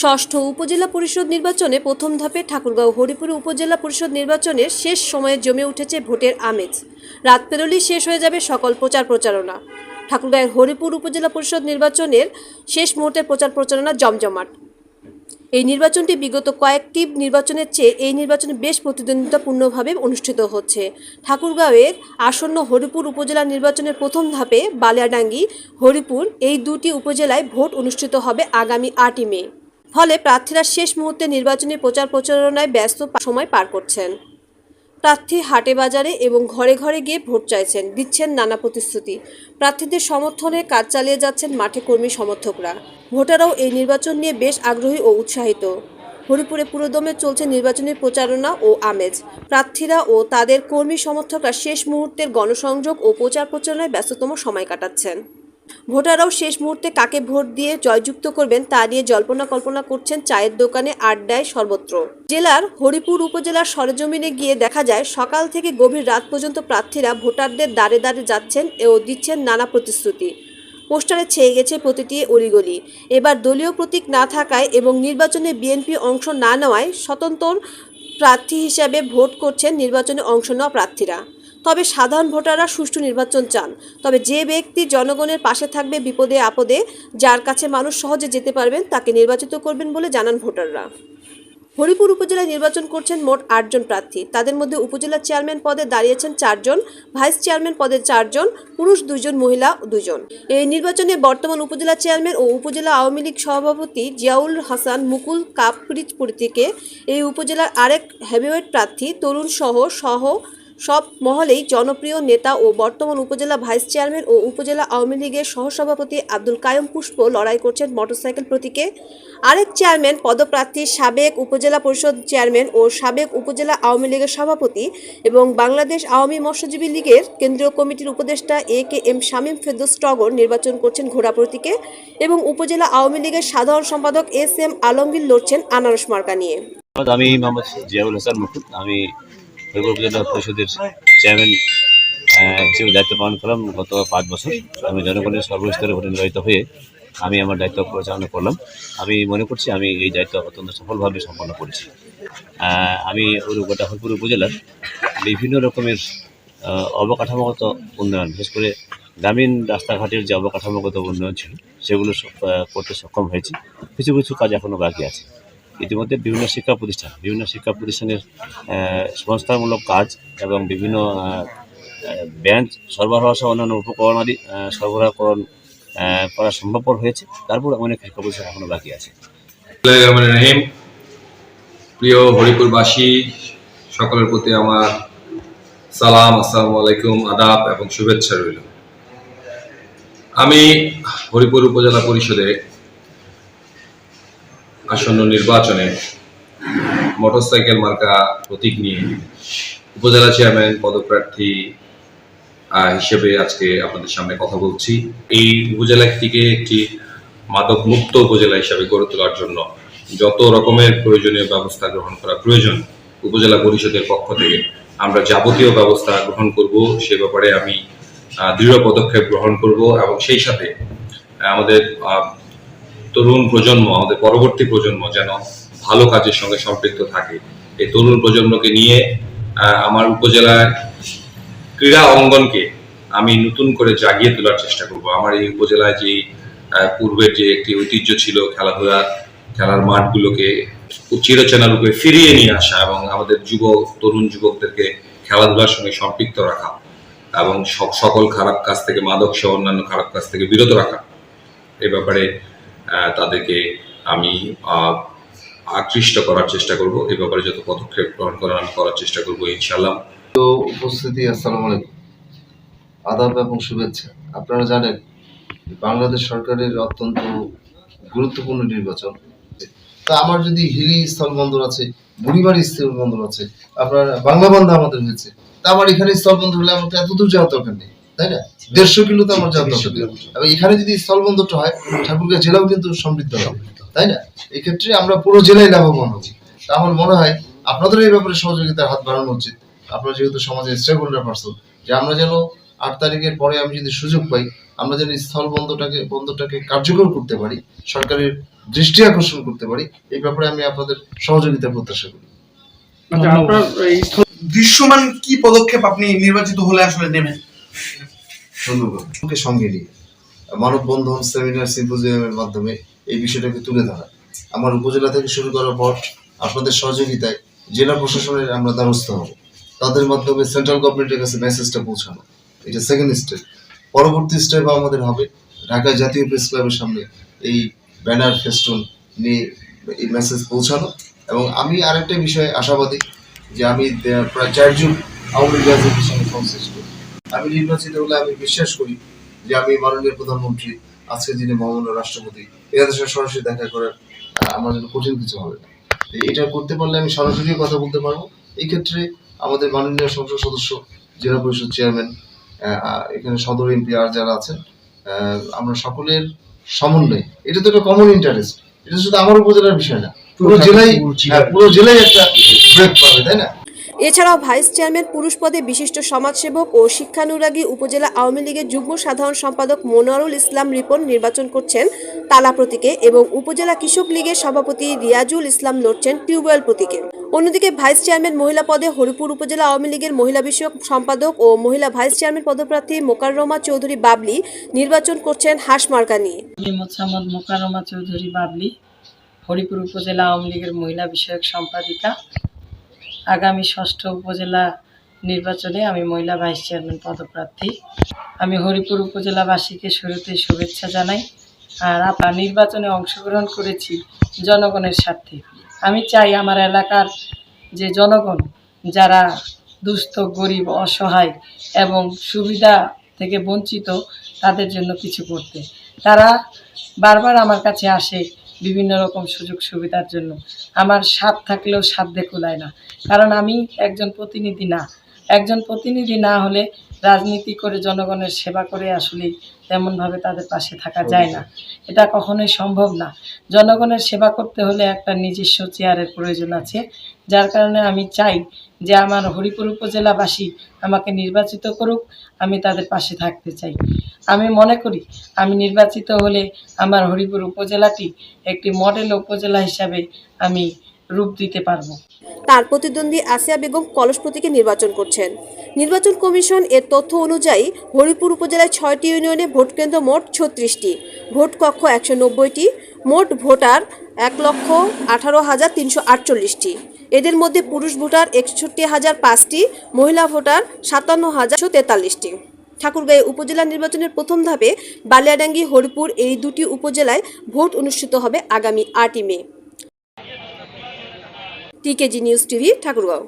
ষষ্ঠ উপজেলা পরিষদ নির্বাচনে প্রথম ধাপে ঠাকুরগাঁও হরিপুর উপজেলা পরিষদ নির্বাচনের শেষ সময়ে জমে উঠেছে ভোটের আমেজ। রাত পেরোলেই শেষ হয়ে যাবে সকল প্রচার প্রচারণা। ঠাকুরগাঁয়ের হরিপুর উপজেলা পরিষদ নির্বাচনের শেষ মুহূর্তের প্রচার প্রচারণা জমজমাট। এই নির্বাচনটি বিগত কয়েকটি নির্বাচনের চেয়ে এই নির্বাচনে বেশ প্রতিদ্বন্দ্বিতাপূর্ণভাবে অনুষ্ঠিত হচ্ছে। ঠাকুরগাঁওয়ের আসন্ন হরিপুর উপজেলা নির্বাচনের প্রথম ধাপে বালিয়াডাঙ্গি, হরিপুর এই দুটি উপজেলায় ভোট অনুষ্ঠিত হবে আগামী আটই মে। ফলে প্রার্থীরা শেষ মুহূর্তে নির্বাচনী প্রচার প্রচারণায় ব্যস্ত সময় পার করছেন। প্রার্থী হাটে বাজারে এবং ঘরে ঘরে গিয়ে ভোট চাইছেন, দিচ্ছেন নানা প্রতিশ্রুতি। প্রার্থীদের সমর্থনে কাজ চালিয়ে যাচ্ছেন মাঠে কর্মী সমর্থকরা। ভোটাররাও এই নির্বাচন নিয়ে বেশ আগ্রহী ও উৎসাহিত। হরিপুরে পুরোদমে চলছে নির্বাচনী প্রচারণা ও আমেজ। প্রার্থীরা ও তাদের কর্মী সমর্থকরা শেষ মুহূর্তের গণসংযোগ ও প্রচার প্রচারণায় ব্যস্ততম সময় কাটাচ্ছেন। ভোটাররাও শেষ মুহূর্তে কাকে ভোট দিয়ে জয়যুক্ত করবেন তা নিয়ে জল্পনা কল্পনা করছেন চায়ের দোকানে আড্ডায় সর্বত্র। জেলার হরিপুর উপজেলার সরেজমিনে গিয়ে দেখা যায়, সকাল থেকে গভীর রাত পর্যন্ত প্রার্থীরা ভোটারদের দ্বারে দ্বারে যাচ্ছেন ও দিচ্ছেন নানা প্রতিশ্রুতি। পোস্টারে ছেয়ে গেছে প্রতিটি অলিগলি। এবার দলীয় প্রতীক না থাকায় এবং নির্বাচনে বিএনপি অংশ না নেওয়ায় স্বতন্ত্র প্রার্থী হিসাবে ভোট করছেন নির্বাচনে অংশ নেওয়া প্রার্থীরা। তবে সাধারণ ভোটাররা সুষ্ঠু নির্বাচন চান। তবে যে ব্যক্তি জনগণের পাশে থাকবে বিপদে আপদে, যার কাছে মানুষ সহজে যেতে পারবেন, তাকে নির্বাচিত করবেন বলে জানান ভোটাররা। হরিপুর উপজেলায় নির্বাচন করছেন মোট আটজন প্রার্থী। তাদের মধ্যে উপজেলা চেয়ারম্যান পদে দাঁড়িয়েছেন চারজন ভাইস চেয়ারম্যান পদে চারজন পুরুষ দুজন মহিলা দুজন এই নির্বাচনে বর্তমান উপজেলা চেয়ারম্যান ও উপজেলা আওয়ামী লীগ সভাপতি জিয়াউল হাসান, মুকুল প্রতীকে এই উপজেলার আরেক হেভিওয়েট প্রার্থী তরুণ সহ সহ সব মহলেই জনপ্রিয় নেতা ও বর্তমান উপজেলা ভাইস চেয়ারম্যান ও উপজেলা আওয়ামী লীগের সহসভাপতি আব্দুল কায়ম পুষ্প লড়াই করছেন মোটরসাইকেল প্রতীকে। আরেক চেয়ারম্যান, পদপ্রার্থী, সাবেক উপজেলা পরিষদ চেয়ারম্যান ও সাবেক উপজেলা আওয়ামী লীগের সভাপতি এবং বাংলাদেশ আওয়ামী মৎস্যজীবী লীগের কেন্দ্রীয় কমিটির উপদেষ্টা A K M Shamim Ferdous Togor নির্বাচন করছেন ঘোড়া প্রতীকে এবং উপজেলা আওয়ামী লীগের সাধারণ সম্পাদক এস এম আলমগীর লড়ছেন আনারস মার্কা নিয়ে। আমি মোহাম্মদ জিয়াউল হাসান আমি উপজেলা পরিষদের চেয়ারম্যান হিসেবে দায়িত্ব পালন করলাম গত পাঁচ বছর। আমি জনগণের সর্বস্তরে ভোটে নির্বাচিত হয়ে আমি আমার দায়িত্ব পরিচালনা করলাম। আমি মনে করছি আমি এই দায়িত্ব অত্যন্ত সফলভাবে সম্পন্ন করেছি। আমি গোটা হরিপুর উপজেলার বিভিন্ন রকমের অবকাঠামোগত উন্নয়ন, বিশেষ করে গ্রামীণ রাস্তাঘাটের যে অবকাঠামোগত উন্নয়ন ছিল, সেগুলো করতে সক্ষম হয়েছি। কিছু কিছু কাজ এখনও বাকি আছে। ইতিমধ্যে বিভিন্ন শিক্ষা প্রতিষ্ঠান বিভিন্ন শিক্ষা প্রতিষ্ঠানের সংস্থামূলক কাজ এবং বিভিন্ন আহ, সরবরাহ সহ অন্যান্য উপকরণাদি আহ, সরবরাহকরণ করা সম্ভবপর হয়েছে। তারপর অনেক শিক্ষা প্রতিষ্ঠান এখনও বাকি আছে। রহিম। প্রিয় হরিপুরবাসী সকলের প্রতি আমার সালাম আসসালামু আলাইকুম আদাব এবং শুভেচ্ছা রইল। আমি হরিপুর উপজেলা পরিষদে আসন্ন নির্বাচনে মোটরসাইকেল মার্কা প্রতীক নিয়ে উপজেলা চেয়ারম্যান পদপ্রার্থী হিসেবে আজকে আপনাদের সামনে কথা বলছি। এই উপজেলাটিকে একটি মাদক মুক্ত উপজেলা হিসাবে গড়ে তোলার জন্য যত রকমের প্রয়োজনীয় ব্যবস্থা গ্রহণ করা প্রয়োজন উপজেলা পরিষদের পক্ষ থেকে, আমরা যাবতীয় ব্যবস্থা গ্রহণ করব। সে ব্যাপারে আমি দৃঢ় পদক্ষেপ গ্রহণ করব এবং সেই সাথে আমাদের তরুণ প্রজন্ম, আমাদের পরবর্তী প্রজন্ম যেন ভালো কাজের সঙ্গে সম্পৃক্ত থাকে। এই তরুণ প্রজন্মকে নিয়ে আমার উপজেলার ক্রীড়া অঙ্গনকে আমি নতুন করে জাগিয়ে তোলার চেষ্টা করব। আমার এই উপজেলায় যে পূর্বের যে একটি ঐতিহ্য ছিল, খেলাধুলা, খেলার মাঠগুলোকে চিরচেনা রূপে ফিরিয়ে নিয়ে আসা এবং আমাদের যুব, তরুণ যুবকদেরকে খেলাধুলার সঙ্গে সম্পৃক্ত রাখা এবং সকল খারাপ কাজ থেকে মাদক সহ অন্যান্য খারাপ কাজ থেকে বিরত রাখা। এ ব্যাপারে তাদেরকে আমি আকৃষ্ট করার চেষ্টা করব। এ ব্যাপারে যত পদক্ষেপ গ্রহণ করার আমি করার চেষ্টা করব ইনশাল্লাহ তো উপস্থিতি, আসসালামু আলাইকুম। আদাব এবং শুভেচ্ছা। আপনারা জানেন, বাংলাদেশ সরকারের অত্যন্ত গুরুত্বপূর্ণ নির্বাচন। তা আমার যদি হিলি স্থলবন্দর আছে, বুড়িবাড়ি স্থলবন্দর আছে, আপনার বাংলা বান্ধা আমাদের হয়েছে, তা আমার এখানে স্থলবন্দর হলে আমার তো এত দূর যাওয়ার দরকার নেই। তাই না? দেড়শো কিলো তো আমার এবং এখানে যদি স্থলবন্দরটা হয় ঠাকুরগাঁ জেলাও কিন্তু সমৃদ্ধ হবে তাই না? এই ক্ষেত্রে আমরা পুরো জেলায় লাভবান হচ্ছি তা আমার মনে হয় আপনাদের এই ব্যাপারে সহযোগিতার হাত বাড়ানো উচিত। আপনারা যেহেতু সমাজের স্টেক হোল্ডার পার্সন যে আমরা যেন আট তারিখের পরে আমি যদি সুযোগ পাই আমরা যেন স্থল বন্দরটাকে বন্দরটাকে কার্যকর করতে পারি সরকারের দৃষ্টি আকর্ষণ করতে পারি এই ব্যাপারে আমি আপনাদের সহযোগিতা প্রত্যাশা করি। আচ্ছা আপনার দৃশ্যমান কি পদক্ষেপ আপনি নির্বাচিত হলে আসলে নেবেন? ওকে সঙ্গে নিয়ে। মানববন্ধন সেমিনার সিম্পোজিয়ামের মাধ্যমে এই বিষয়টাকে তুলে ধরা। আমার উপজেলা থেকে শুরু করার পর আপনাদের সহযোগিতায় জেলা প্রশাসনের আমরা দ্বারস্থ হব। তাদের মাধ্যমে সেন্ট্রাল গভর্নমেন্টের কাছে মেসেজটা পৌঁছানো। এটা সেকেন্ড স্টেপ পরবর্তী স্টেপ আমাদের হবে ঢাকা জাতীয় প্রেস ক্লাবের সামনে এই ব্যানার ফেস্টুন নিয়ে এই মেসেজ পৌঁছানো। এবং আমি আরেকটা বিষয়ে আশাবাদী যে আমি প্রায় চার যুগ আওয়ামী লীগ সঙ্গে সংশ্লিষ্ট। আমি নির্বাচিত হলে আমি বিশ্বাস করি যে আমি মাননীয় প্রধানমন্ত্রী আজকে যিনি মহামান্য রাষ্ট্রপতি এদের সাথে সরাসরি দেখা করার আমার জন্য কঠিন কিছু হবে না। এটা করতে পারলে আমি সরাসরি কথা বলতে পারব। এই ক্ষেত্রে আমাদের মাননীয় সংসদ সদস্য জেলা পরিষদ চেয়ারম্যান এখানে সদর এমপি আর যারা আছেন আমরা সকলের সমন্বয়। এটা তো একটা কমন ইন্টারেস্ট এটা শুধু আমার উপজেলার বিষয় না পুরো হ্যাঁ, পুরো জেলাই একটা ব্রেক পাবে তাই না? এছাড়াও ভাইস চেয়ারম্যান পুরুষ পদে বিশিষ্ট সমাজসেবক ও শিক্ষানুরাগী উপজেলা আওয়ামী লীগের যুগ্ম সাধারণ সম্পাদক মনোয়ারুল ইসলাম রিপন নির্বাচন করছেন তালা প্রতীকে এবং উপজেলা কৃষক লীগের সভাপতি রিয়াজুল ইসলাম লড়ছেন টিউবওয়েল প্রতীকে। অন্যদিকে ভাইস চেয়ারম্যান মহিলা পদে হরিপুর উপজেলা আওয়ামী লীগের মহিলা বিষয়ক সম্পাদক ও মহিলা ভাইস চেয়ারম্যান পদপ্রার্থী মোকাররমা চৌধুরী বাবলি নির্বাচন করছেন হাঁস মার্কা নিয়ে। মোকাররমা চৌধুরী বাবলি, হরিপুর উপজেলা আওয়ামী লীগের মহিলা বিষয়ক সম্পাদিকা। আগামী ষষ্ঠ উপজেলা নির্বাচনে আমি মহিলা ভাইস চেয়ারম্যান পদপ্রার্থী। আমি হরিপুর উপজেলাবাসীকে শুরুতেই শুভেচ্ছা জানাই আর আপনার নির্বাচনে অংশগ্রহণ করেছি জনগণের স্বার্থে। আমি চাই আমার এলাকার যে জনগণ যারা দুস্থ, গরিব, অসহায় এবং সুবিধা থেকে বঞ্চিত, তাদের জন্য কিছু করতে। তারা বারবার আমার কাছে আসে বিভিন্ন রকম সুযোগ সুবিধার জন্য। আমার স্বাদ থাকলেও সাধ্যে কুলায় না। কারণ আমি একজন প্রতিনিধি না। একজন প্রতিনিধি না হলে রাজনীতি করে জনগণের সেবা করে আসলে তেমনভাবে তাদের পাশে থাকা যায় না। এটা কখনোই সম্ভব না। জনগণের সেবা করতে হলে একটা নিজস্ব চেয়ারের প্রয়োজন আছে। যার কারণে আমি চাই যে আমার হরিপুর উপজেলাবাসী আমাকে নির্বাচিত করুক। আমি তাদের পাশে থাকতে চাই। আমি মনে করি, আমি নির্বাচিত হলে আমার হরিপুর উপজেলাটি একটি মডেল উপজেলা হিসাবে আমি রূপ দিতে পারব। তার প্রতিদ্বন্দ্বী আসিয়া বেগম কলস প্রতীকে নির্বাচন করছেন। নির্বাচন কমিশন এর তথ্য অনুযায়ী হরিপুর উপজেলায় ছয়টি ইউনিয়নে ভোটকেন্দ্র মোট ছত্রিশটি। ভোট কক্ষ একশো নব্বইটি, মোট ভোটার এক লক্ষ আঠারো হাজার তিনশো আটচল্লিশটি। এদের মধ্যে পুরুষ ভোটার একষট্টি হাজার পাঁচটি, মহিলা ভোটার সাতান্ন হাজার তেতাল্লিশটি। ঠাকুরগাঁও উপজেলা নির্বাচনের প্রথম ধাপে বালিয়াডাঙ্গি, হরিপুর এই দুটি উপজেলায় ভোট অনুষ্ঠিত হবে আগামী আটই May. TKG news TV, Thakurgaon.